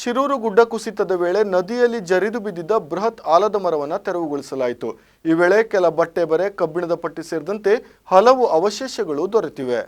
ಶಿರೂರು ಗುಡ್ಡ ಕುಸಿತದ ವೇಳೆ ನದಿಯಲ್ಲಿ ಜರಿದು ಬಿದ್ದಿದ್ದ ಬೃಹತ್ ಆಲದ ಮರವನ್ನು ತೆರವುಗೊಳಿಸಲಾಯಿತು. ಈ ವೇಳೆ ಕೆಲ ಬಟ್ಟೆ ಬರೆ ಕಬ್ಬಿಣದ ಪಟ್ಟಿ ಸೇರಿದಂತೆ ಹಲವು ಅವಶೇಷಗಳು ದೊರೆತಿವೆ.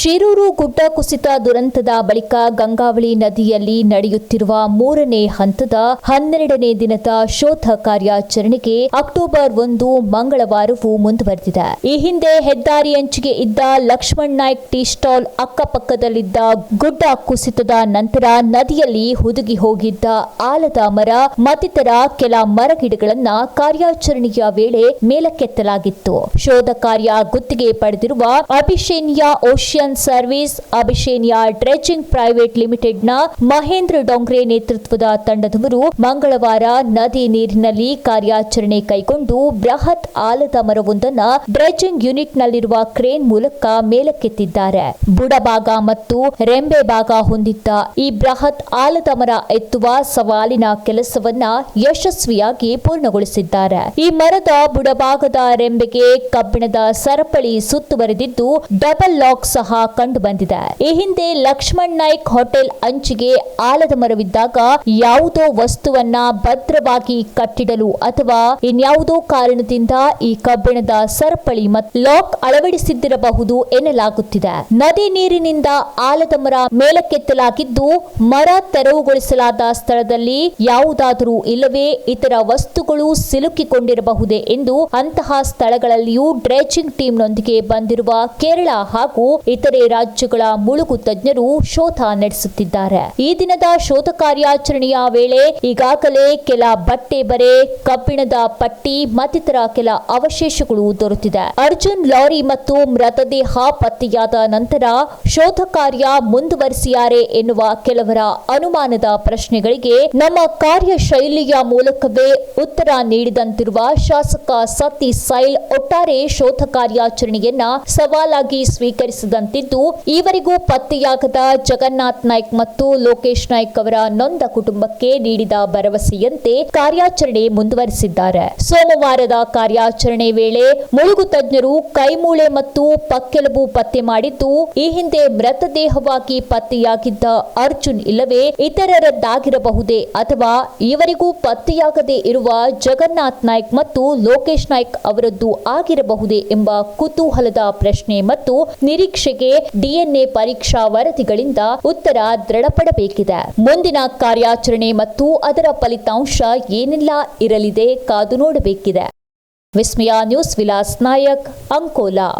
ಶಿರೂರು ಗುಡ್ಡ ಕುಸಿತ ದುರಂತದ ಬಳಿಕ ಗಂಗಾವಳಿ ನದಿಯಲ್ಲಿ ನಡೆಯುತ್ತಿರುವ ಮೂರನೇ ಹಂತದ ಹನ್ನೆರಡನೇ ದಿನದ ಶೋಧ ಕಾರ್ಯಾಚರಣೆಗೆ ಅಕ್ಟೋಬರ್ ಒಂದು ಮಂಗಳವಾರವೂ ಮುಂದುವರೆದಿದೆ. ಈ ಹಿಂದೆ ಹೆದ್ದಾರಿ ಅಂಚಿಗೆ ಇದ್ದ ಲಕ್ಷ್ಮಣ್ ನಾಯ್ಕ್ ಟೀ ಸ್ಟಾಲ್ ಅಕ್ಕಪಕ್ಕದಲ್ಲಿದ್ದ ಗುಡ್ಡ ಕುಸಿತದ ನಂತರ ನದಿಯಲ್ಲಿ ಹುದುಗಿ ಹೋಗಿದ್ದ ಆಲದ ಮರ, ಮತ್ತಿತರ ಕೆಲ ಮರಗಿಡಗಳನ್ನ ಕಾರ್ಯಾಚರಣೆಯ ವೇಳೆ ಮೇಲಕ್ಕೆತ್ತಲಾಗಿತ್ತು. ಶೋಧ ಕಾರ್ಯ ಗುತ್ತಿಗೆ ಪಡೆದಿರುವ ಅಭಿಷೇನಿಯಾ ಓಷಿಯನ್ ಸರ್ವಿಸ್ ಅಭಿಷೇನಿಯಾ ಡ್ರೆಜಿಂಗ್ ಪ್ರೈವೇಟ್ ಲಿಮಿಟೆಡ್ನ ಮಹೇಂದ್ರ ಡೊಂಗ್ರೆ ನೇತೃತ್ವದ ತಂಡದವರು ಮಂಗಳವಾರ ನದಿ ನೀರಿನಲ್ಲಿ ಕಾರ್ಯಾಚರಣೆ ಕೈಗೊಂಡು ಬೃಹತ್ ಆಲದ ಮರವೊಂದನ್ನು ಡ್ರೆಜಿಂಗ್ ಯೂನಿಟ್ನಲ್ಲಿರುವ ಕ್ರೇನ್ ಮೂಲಕ ಮೇಲಕ್ಕೆತ್ತಿದ್ದಾರೆ. ಬುಡಭಾಗ ಮತ್ತು ರೆಂಬೆ ಭಾಗ ಹೊಂದಿದ್ದ ಈ ಬೃಹತ್ ಆಲದ ಮರ ಎತ್ತುವ ಸವಾಲಿನ ಕೆಲಸವನ್ನ ಯಶಸ್ವಿಯಾಗಿ ಪೂರ್ಣಗೊಳಿಸಿದ್ದಾರೆ. ಈ ಮರದ ಬುಡಭಾಗದ ರೆಂಬೆಗೆ ಕಬ್ಬಿಣದ ಸರಪಳಿ ಸುತ್ತುವರೆದಿದ್ದು ಡಬಲ್ ಲಾಕ್ ಸಹ ಕಂಡು ಬಂದಿದೆ ಈ ಹಿಂದೆ ಲಕ್ಷ್ಮಣ್ ನಾಯ್ಕ್ ಹೋಟೆಲ್ ಅಂಚಿಗೆ ಆಲದ ಮರವಿದ್ದಾಗ ಯಾವುದೋ ವಸ್ತುವನ್ನ ಭದ್ರವಾಗಿ ಕಟ್ಟಿಡಲು ಅಥವಾ ಇನ್ಯಾವುದೋ ಕಾರಣದಿಂದ ಈ ಕಬ್ಬಿಣದ ಸರಪಳಿ ಮತ್ತು ಲಾಕ್ ಅಳವಡಿಸಿದ್ದಿರಬಹುದು ಎನ್ನಲಾಗುತ್ತಿದೆ. ನದಿ ನೀರಿನಿಂದ ಆಲದ ಮರ ಮೇಲಕ್ಕೆತ್ತಲಾಗಿದ್ದು, ಮರ ತೆರವುಗೊಳಿಸಲಾದ ಸ್ಥಳದಲ್ಲಿ ಯಾವುದಾದರೂ ಇಲ್ಲವೇ ಇತರ ವಸ್ತುಗಳು ಸಿಲುಕಿಕೊಂಡಿರಬಹುದೇ ಎಂದು ಅಂತಹ ಸ್ಥಳಗಳಲ್ಲಿಯೂ ಡ್ರೆಚಿಂಗ್ ಟೀಮ್ನೊಂದಿಗೆ ಬಂದಿರುವ ಕೇರಳ ಹಾಗೂ ಇತರೆ ರಾಜ್ಯಗಳ ಮುಳುಗು ತಜ್ಞರು ಶೋಧ ನಡೆಸುತ್ತಿದ್ದಾರೆ. ಈ ದಿನದ ಶೋಧ ಕಾರ್ಯಾಚರಣೆಯ ವೇಳೆ ಈಗಾಗಲೇ ಕೆಲ ಬಟ್ಟೆ ಬರೆ, ಕಬ್ಬಿಣದ ಪಟ್ಟಿ ಮತ್ತಿತರ ಕೆಲ ಅವಶೇಷಗಳು ದೊರೆತಿದೆ. ಅರ್ಜುನ್ ಲಾರಿ ಮತ್ತು ಮೃತದೇಹ ಪತ್ತೆಯಾದ ನಂತರ ಶೋಧ ಕಾರ್ಯ ಮುಂದುವರಿಸಿಯಾರೆ ಎನ್ನುವ ಕೆಲವರ ಅನುಮಾನದ ಪ್ರಶ್ನೆಗಳಿಗೆ ನಮ್ಮ ಕಾರ್ಯಶೈಲಿಯ ಮೂಲಕವೇ ಉತ್ತರ ನೀಡಿದಂತಿರುವ ಶಾಸಕ ಸತೀಶ್ ಸೈಲ್ ಒಟ್ಟಾರೆ ಶೋಧ ಕಾರ್ಯಾಚರಣೆಯನ್ನ ಸವಾಲಾಗಿ ಸ್ವೀಕರಿಸಿದಂತಿದ್ದು ಈವರೆಗೂ ಪತ್ತೆಯಾಗದ ಜಗನ್ನಾಥ್ ನಾಯ್ಕ್ ಮತ್ತು ಲೋಕೇಶ್ ನಾಯ್ಕ್ ಅವರ ನೊಂದ ಕುಟುಂಬಕ್ಕೆ ನೀಡಿದ ಭರವಸೆಯಂತೆ ಕಾರ್ಯಾಚರಣೆ ಮುಂದುವರೆಸಿದ್ದಾರೆ. ಸೋಮವಾರದ ಕಾರ್ಯಾಚರಣೆ ವೇಳೆ ಮುಳುಗು ತಜ್ಞರು ಕೈಮೂಳೆ ಮತ್ತು ಪಕ್ಕೆಲುಬು ಪತ್ತೆ ಮಾಡಿದ್ದು, ಈ ಹಿಂದೆ ಮೃತದೇಹವಾಗಿ ಪತ್ತೆಯಾಗಿದ್ದ ಅರ್ಜುನ್ ಇಲ್ಲವೇ ಇತರರದ್ದಾಗಿರಬಹುದೇ ಅಥವಾ ಈವರೆಗೂ ಪತ್ತೆಯಾಗದೇ ಇರುವ ಜಗನ್ನಾಥ್ ನಾಯ್ಕ್ ಮತ್ತು ಲೋಕೇಶ್ ನಾಯ್ಕ್ ಅವರದ್ದು ಆಗಿರಬಹುದೇ ಎಂಬ ಕುತೂಹಲದ ಪ್ರಶ್ನೆ ಮತ್ತು ನಿರೀಕ್ಷೆಗೆ ಡಿಎನ್ಎ ಪರೀಕ್ಷಾ ವರದಿಗಳಿಂದ ಉತ್ತರ ದೃಢಪಡಬೇಕಿದೆ. ಮುಂದಿನ ಕಾರ್ಯಾಚರಣೆ ಮತ್ತು ಅದರ ಫಲಿತಾಂಶ ಏನೆಲ್ಲ ಇರಲಿದೆ ಕಾದು ನೋಡಬೇಕಿದೆ. ವಿಸ್ಮಯ ನ್ಯೂಸ್ ವಿಲಾಸ್ ನಾಯಕ್, ಅಂಕೋಲಾ.